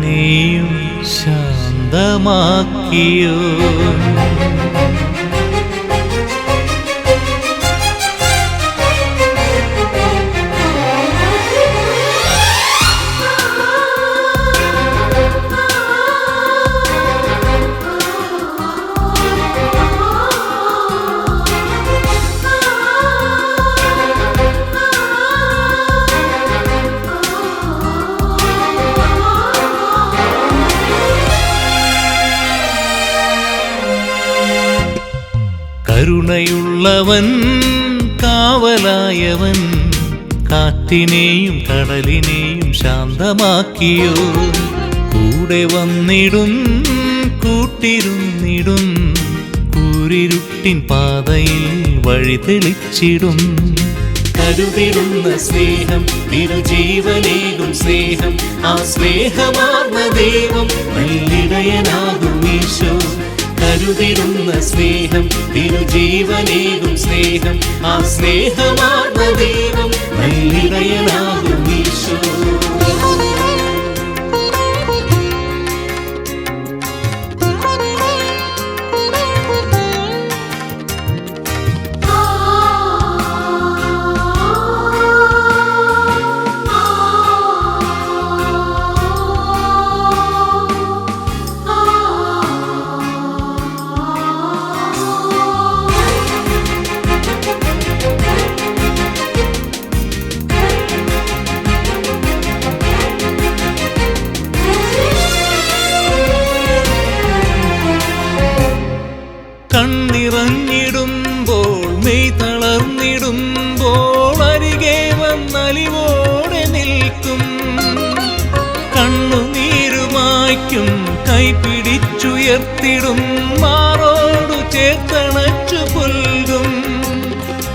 എന്നെയും ശാന്തമാക്കിയോ? കാവലവൻ കാവലായവൻ കാറ്റിനെയും കടലിനെയും ശാന്തമാക്കിയോ? കൂടെ വന്നിടും കൂട്ടിരുന്നിടും കൂരിരുട്ടിൻ പാതയിൽ വഴി തെളിച്ചിടും. കരുതിടുന്ന സ്നേഹം ജീവനേകും സ്നേഹം ആ സ്നേഹമാർന്ന ദൈവം നല്ലിടയനാകും ഈശോ. കരുതിടുന്ന സ്നേഹം തിരുജീവനേകും സ്നേഹം. ആ സ്നേഹമാർന്ന ദൈവം നല്ലിടയനാകും ഈശോ. കൈപിടിച്ചുയർത്തിടും മാറോടു ചേർത്തണച്ചു പുൽകും.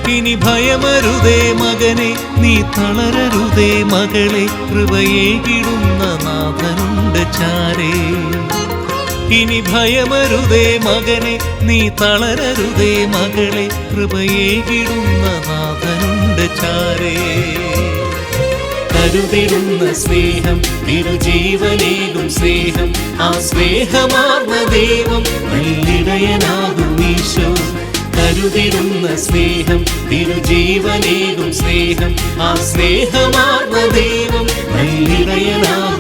ഇനി ഭയമരുതേ മകനെ നീ തളരരുതേ മകളെ കൃപയേകിടുന്ന നാഥനുണ്ട് ചാരേ. ഇനി ഭയമരുതേ മകനെ നീ തളരരുതേ മകളെ കൃപയേകിടുന്ന നാഥനുണ്ട് ചാരേ. കരുതിടുന്ന സ്നേഹം തിരുജീവനേകും സ്നേഹം. ആ സ്നേഹമാർന്ന ദൈവം നല്ലിടയനാകും ഈശോ. കരുതിടുന്ന സ്നേഹം തിരുജീവനേകും സ്നേഹം. ആ സ്നേഹമാർന്ന ദൈവം നല്ലിടയനാകും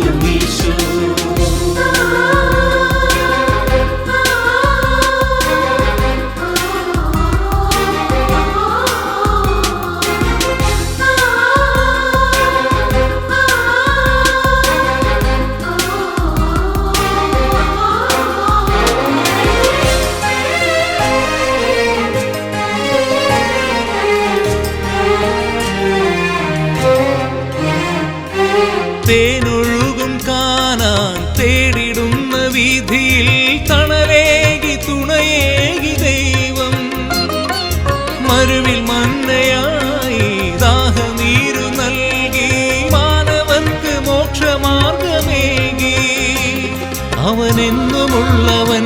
അവനെന്നുമുള്ളവൻ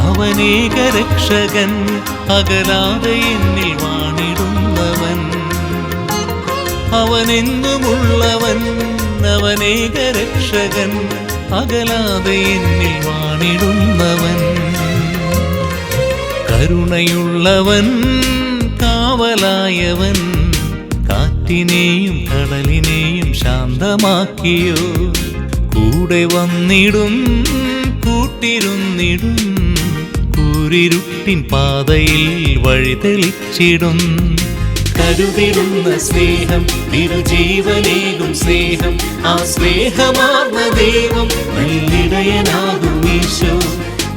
അവനേക രക്ഷകൻ അകലാതെ എന്നിൽ വാണിടുന്നവൻ. അവനെന്നുമുള്ളവൻ അവനേക രക്ഷകൻ അകലാതെ എന്നിൽ വാണിടുന്നവൻ. കരുണയുള്ളവൻ കാവലായവൻ കാറ്റിനെയും കടലിനെയും ശാന്തമാക്കിയോ. കൂടെ വന്നിടും കൂട്ടിരുന്നിടും. കൂരിരുട്ടിൻ പാതയിൽ വഴി തെളിച്ചിടും. കരുതിരുന്ന സ്നേഹം തിരുജീവനേകും സ്നേഹം. ആ സ്നേഹമാർന്ന ദൈവം ഈശോ.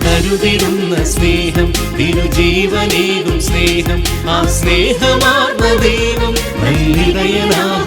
കരുതിരുന്ന സ്നേഹം തിരുജീവനേകും സ്നേഹം. ആ സ്നേഹമാർന്ന ദൈവം നല്ലിടയനാകും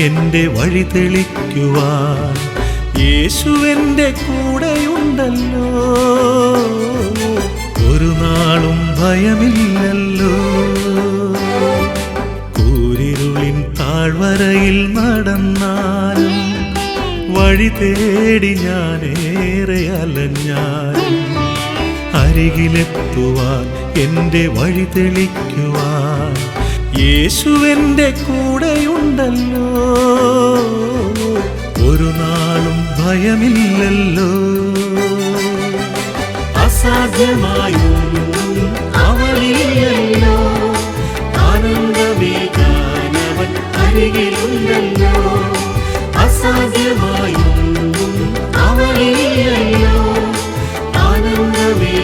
എന്റെ വഴി തെളിക്കുവാൻ യേശു എന്റെ കൂടെയുണ്ടല്ലോ. ഒരു നാളും ഭയമില്ലല്ലോ. കൂരിരുളിൻ താഴ്വരയിൽ നടന്നാൽ വഴി തേടി ഞാൻ ഏറെ അലഞ്ഞാൽ അരികിലെത്തുവാൻ എന്റെ വഴി തെളിക്കുവാൻ യേശുവിന്റെ കൂടെയുണ്ടല്ലോ. ഒരു നാളും ഭയമില്ലല്ലോ. അസാധ്യമായും അവളിയല്ലോ ആനന്ദമേ ആനന്ദമേകാനവൻ അരികിലുണ്ടല്ലോ. അസാധ്യമായോ അവനില്ലല്ലോ. ആനന്ദമേ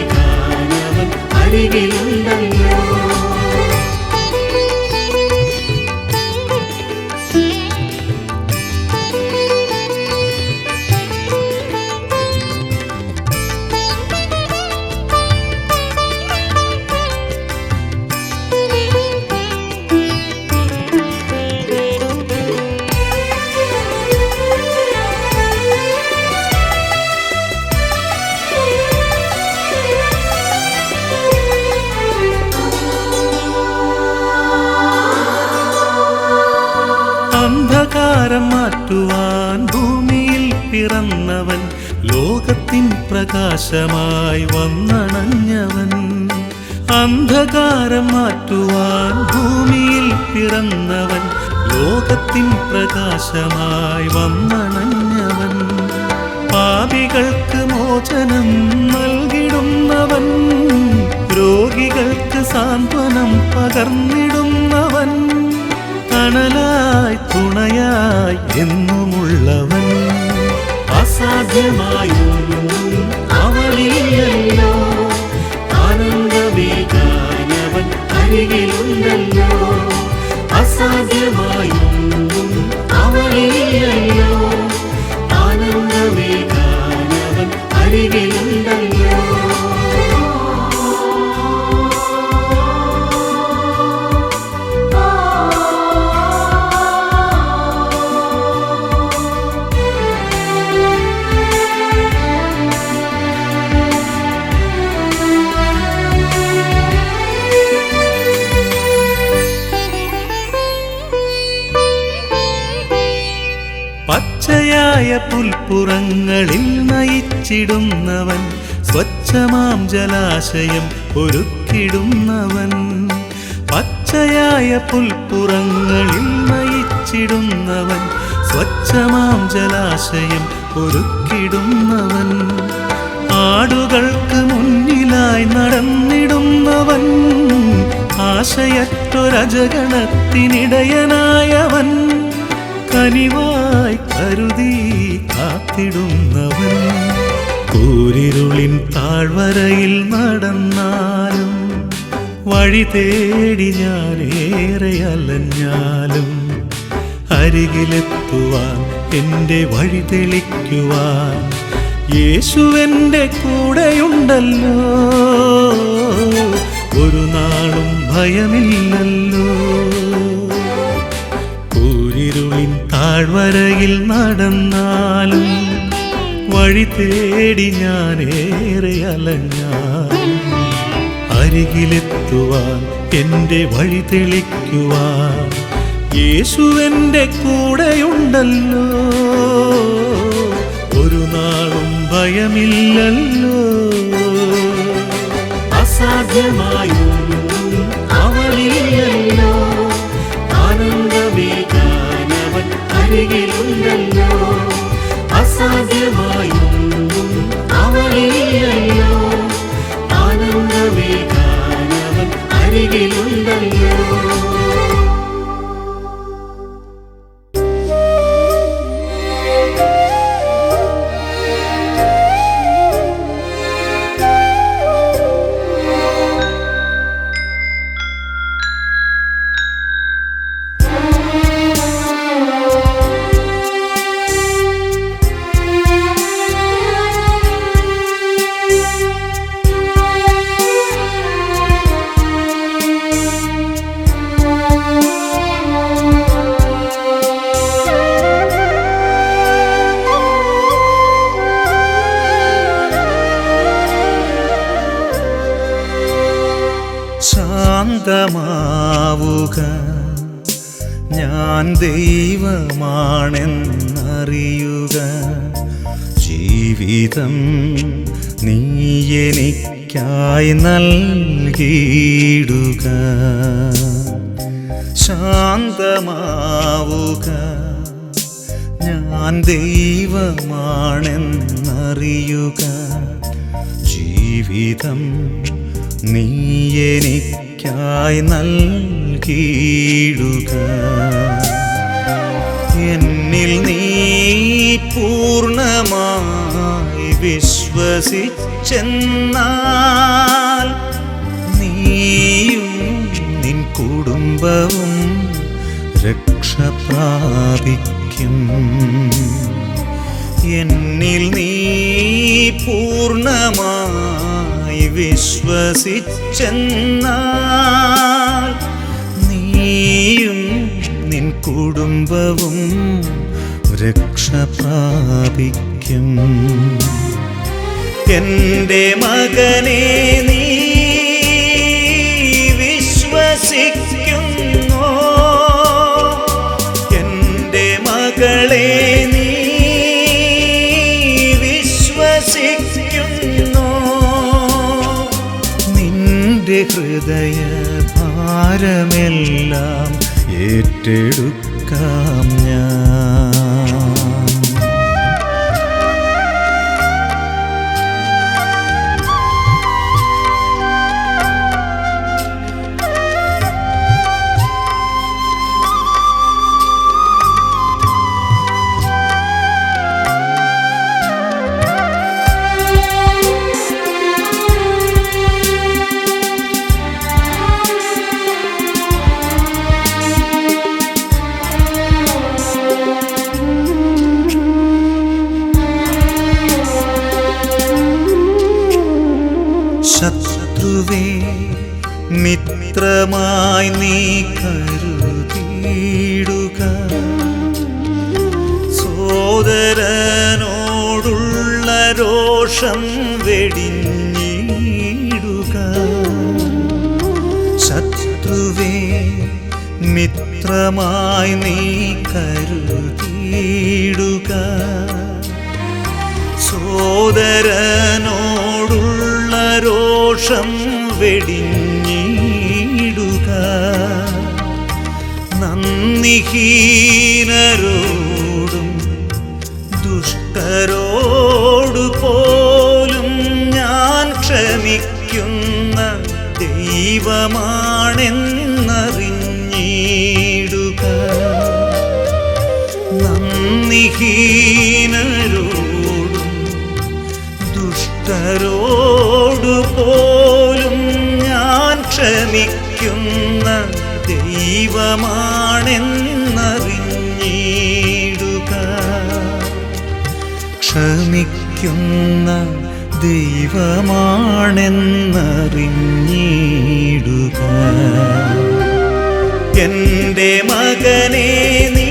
പ്രകാശമായി വന്നണഞ്ഞവൻ. പാപികൾക്ക് മോചനം നൽകിടുന്നവൻ. രോഗികൾക്ക് സാന്ത്വനം പകർന്നിടുന്നവൻ. തണലായി തുണയായി എന്നുമുള്ളവൻ. അരികിലുണ്ടല്ലോ. അസാധ്യമായൊന്നും അവനില്ലല്ലോ ആനന്ദമേകാനവൻ അരികിലുണ്ടല്ലോ പച്ചയായ പുൽപ്പുറങ്ങളിൽ നയിച്ചിടുന്നവൻ സ്വച്ഛമാം ജലാശയം ഒരുക്കിടുന്നവൻ. പച്ചയായ പുൽപ്പുറങ്ങളിൽ നയിച്ചിടുന്നവൻ സ്വച്ഛമാം ജലാശയം ഒരുക്കിടുന്നവൻ. ആടുകൾക്ക് മുന്നിലായി നടന്നിടുന്നവൻ ആശയറ്റൊരജഗണത്തിനിടയനായവൻ. കനിവായി കരുതി കാത്തിടുന്നവൻ. കൂരിരുളിൻ താഴ്വരയിൽ നടന്നാലും വഴി തേടി ഞാനേറെ അലഞ്ഞാലും അരികിലെത്തുവാൻ എന്റെ വഴി തെളിക്കുവാൻ യേശുവെന്റെ കൂടെയുണ്ടല്ലോ. ഒരു നാളും ഭയമില്ലല്ലോ. കൂരിരുളിൻ താഴ്വരയിൽ നടന്നാലും വഴി തേടി ഞാനേറെ അലഞ്ഞാൽ അരികിലെത്തുവാൻ എന്റെ വഴി തെളിക്കുവാൻ യേശു എന്റെ കൂടെയുണ്ടല്ലോ. ഒരു നാളും ഭയമില്ലല്ലോ. അസാധ്യമായൊന്നും അസാധ്യമായൊന്നും അവനില്ലല്ലോ ദൈവമാണെന്നറിയുക. ജീവിതം നീ എനിക്കായി നൽകിയിടുക. ശാന്തമാവുക. ഞാൻ ദൈവമാണെന്നറിയുക. ജീവിതം നീ എനിക്കായി നൽകിയിടുക. എന്നിൽ നീ പൂർണമായി വിശ്വസിച്ചെന്നാൽ നീയും നിൻ കുടുംബവും രക്ഷ പ്രാപിക്കും. എന്നിൽ നീ പൂർണമായി വിശ്വസിച്ചെന്നാൽ നീയും നിൻ കുടുംബവും രക്ഷ പ്രാപിക്കും. എന്റെ മകനെ നീ വിശ്വസിക്കുന്നു. എന്റെ മകളെ നീ വിശ്വസിക്കുന്നു. ഹൃദയ ഭാരമെല്ലാം ഏറ്റെടുക്കാം ഞാൻ. രോഷം വെടിഞ്ഞിടുക. നന്ദിഹീനരോടും ദൈവമാണെന്നറിഞ്ഞിടുക എന്റെ മകനെ നീ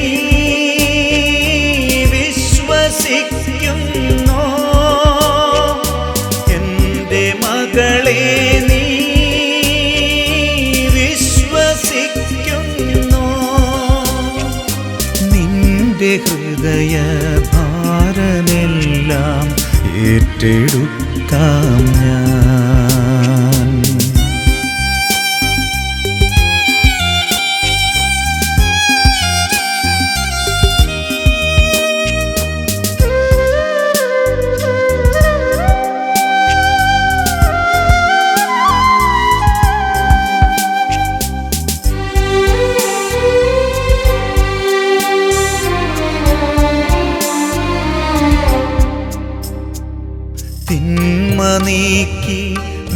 എന്റെ നീ ഹൃദയ ഭാരമെല്ലാം ഏറ്റെടുക്കാം. ഞാൻ.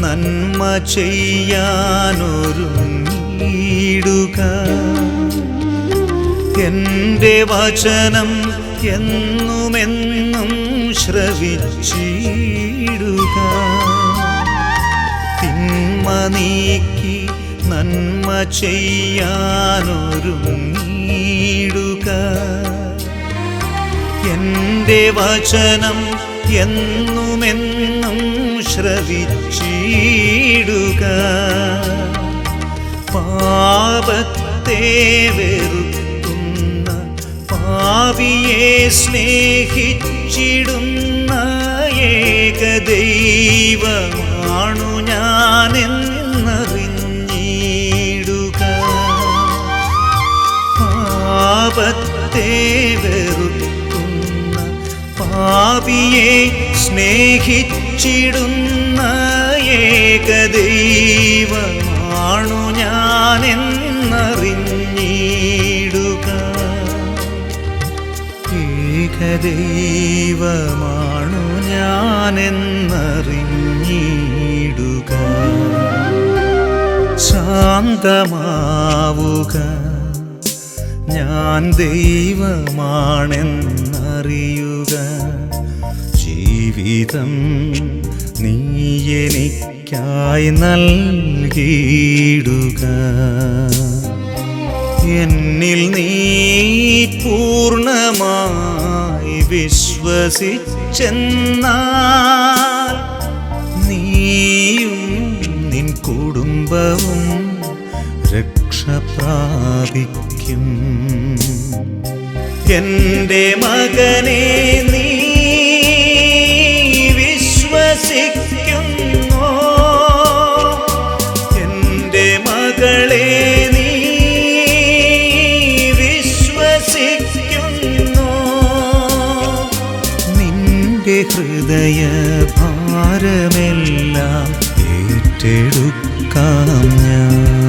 നന്മ ചെയ്യാനൊരുങ്ങിയിടുക. എന്റെ വചനം എന്നുമെന്നും ശ്രവിച്ചിടുക. തിന്മ നീക്കി നന്മ ചെയ്യാനൊരുങ്ങിയിടുക. എന്റെ വചനം എന്നുമെന്നും ശ്രവിച്ചിടുക. പാപത്തെ വെറുക്കുന്ന പാവിയെ സ്നേഹിച്ചിടുന്ന ഏകദൈവമാണു ഞാനെന്നറിഞ്ഞിടുക. പാപത്തെ വെറുക്കുന്ന പാപിയെ സ്നേഹിച്ചിടുന്ന ഏകദൈവമാണു ഞാനെന്നറിഞ്ഞിടുക. ഏകദൈവമാണു ഞാനെന്നറിഞ്ഞിടുക. ശാന്തമാവുക. ഞാൻ ദൈവമാണെന്നറിയുക ജീവിതം നീ എനിക്കായി നൽകിയിടുക. എന്നിൽ നീ പൂർണമായി വിശ്വസിച്ചെന്നാൽ നീയും നിൻ കുടുംബവും രക്ഷ പ്രാപിക്കും. എന്റെ മകനെ നീ വിശ്വസിക്കുന്നു. എന്റെ മകളെ നീ വിശ്വസിക്കുന്നു. നിന്റെ ഹൃദയ ഭാരമെല്ലാം ഏറ്റെടുക്കാം ഞാൻ.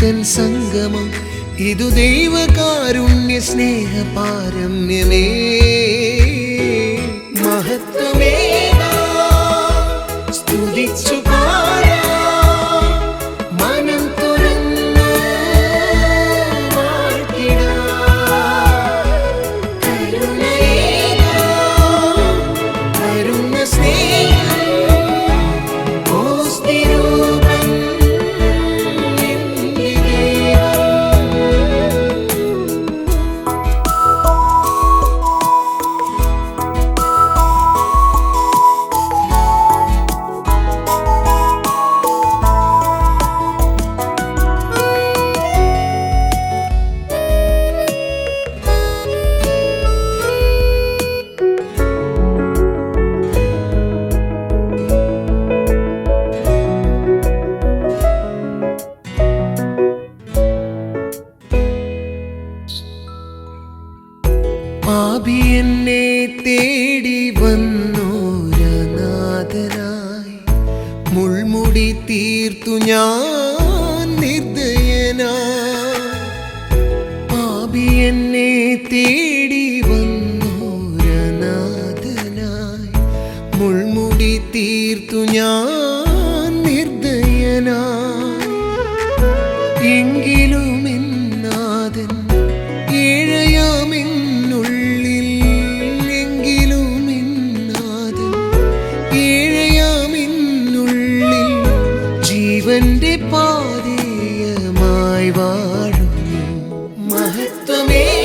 സ്വർഗഭൂമിതൻ സംഗമം. ഇതു ദൈവകാരുണ്യ സ്നേഹ പാരമ്യമേ. മഹത്വമേ. മഹത്വമേ.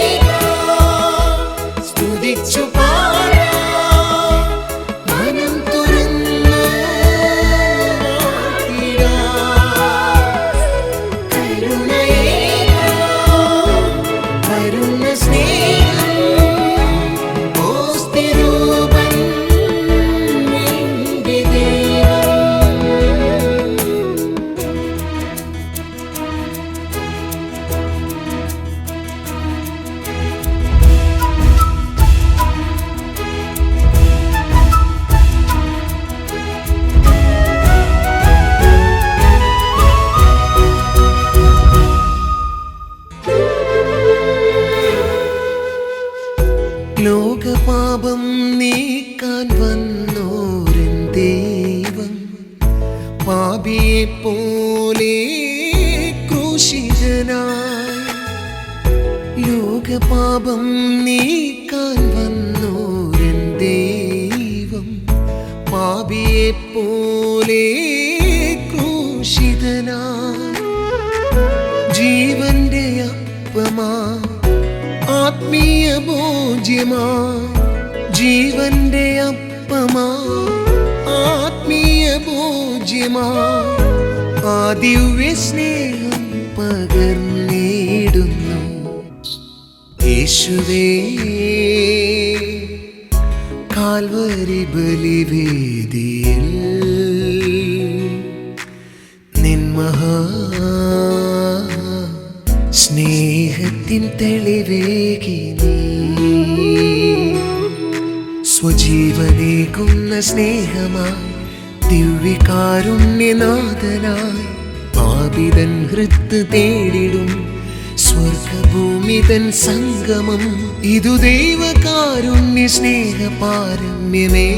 പോലെ ക്രൂശിതനായി ലോകപാപം നീക്കാൻ വന്നോരൻ ദൈവം. പാപിയെ പോലെ ക്രൂശിതനായി ജീവന്റെ അപ്പമാ ആത്മീയ ഭോജ്യമാ ജീവന്റെ അപ്പമാ ആത്മീയ ഭോജ്യമാ. ആ സ്നേഹം പകർന്നിടുന്നു. യേശുവേ കാൽവരി ബലിവേദിയിൽ നിന്മഹാ സ്നേഹത്തിൻ തെളിവേകി നീ. സ്നേഹമായി ദിവ്യകാരുണ്യനാഥനായി പാപിതൻ ഹൃത്ത് തേടിടും സ്വർഗഭൂമി തൻ സംഗമം. ഇതു ദൈവകാരുണ്യ സ്നേഹ പാരമ്യമേ.